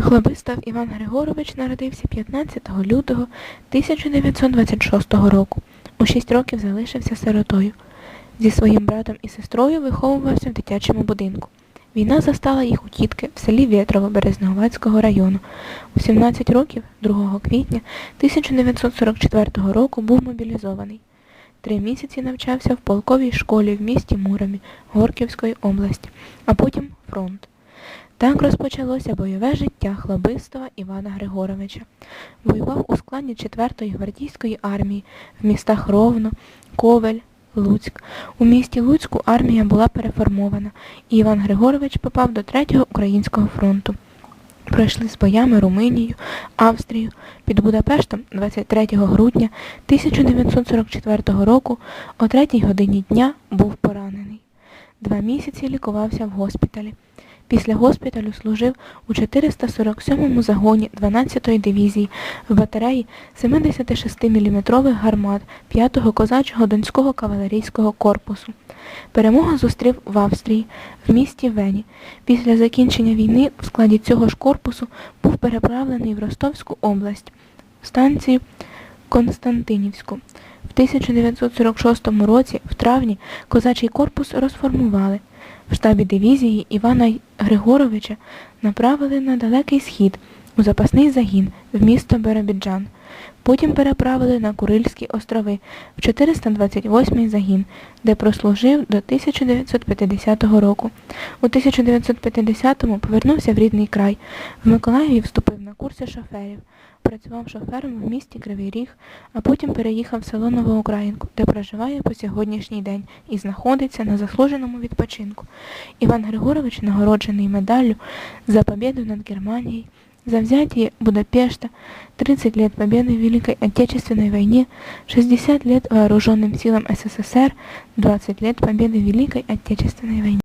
Хлобистав Іван Григорович народився 15 лютого 1926 року. У 6 років залишився сиротою. Зі своїм братом і сестрою виховувався в дитячому будинку. Війна застала їх у тітки в селі Вєтрово Березнеговацького району. У 17 років, 2 квітня 1944 року, був мобілізований. Три місяці навчався в полковій школі в місті Муромі Горківської області, а потім фронт. Так розпочалося бойове життя Хлобистова Івана Григоровича. Воював у складі 4-ї гвардійської армії в містах Ровно, Ковель, Луцьк. У місті Луцьку армія була переформована, і Іван Григорович попав до 3-го українського фронту. Пройшли з боями Румунію, Австрію. Під Будапештом 23 грудня 1944 року о 3 годині дня був поранений. Два місяці лікувався в госпіталі. Після госпіталю служив у 447-му загоні 12-ї дивізії в батареї 76-мм гармат 5-го козачого Донського кавалерійського корпусу. Перемогу зустрів в Австрії, в місті Вені. Після закінчення війни в складі цього ж корпусу був переправлений в Ростовську область, станцію Константинівську. В 1946 році, в травні, козачий корпус розформували. В штабі дивізії Івана Григоровича направили на далекий схід у запасний загін в місто Биробіджан. Потім переправили на Курильські острови в 428-й загін, де прослужив до 1950 року. У 1950-му повернувся в рідний край. В Миколаєві вступив на курси шоферів. Працював шофером в місті Кривий Ріг, а потім переїхав в село Новоукраїнку, де проживає по сьогоднішній день і знаходиться на заслуженому відпочинку. Іван Григорович нагороджений медаллю за победу над Германией, за взятие Будапешта, 30 лет победы в Великой Отечественной войне, 60 лет вооруженным силам СССР, 20 лет победы в Великой Отечественной войне.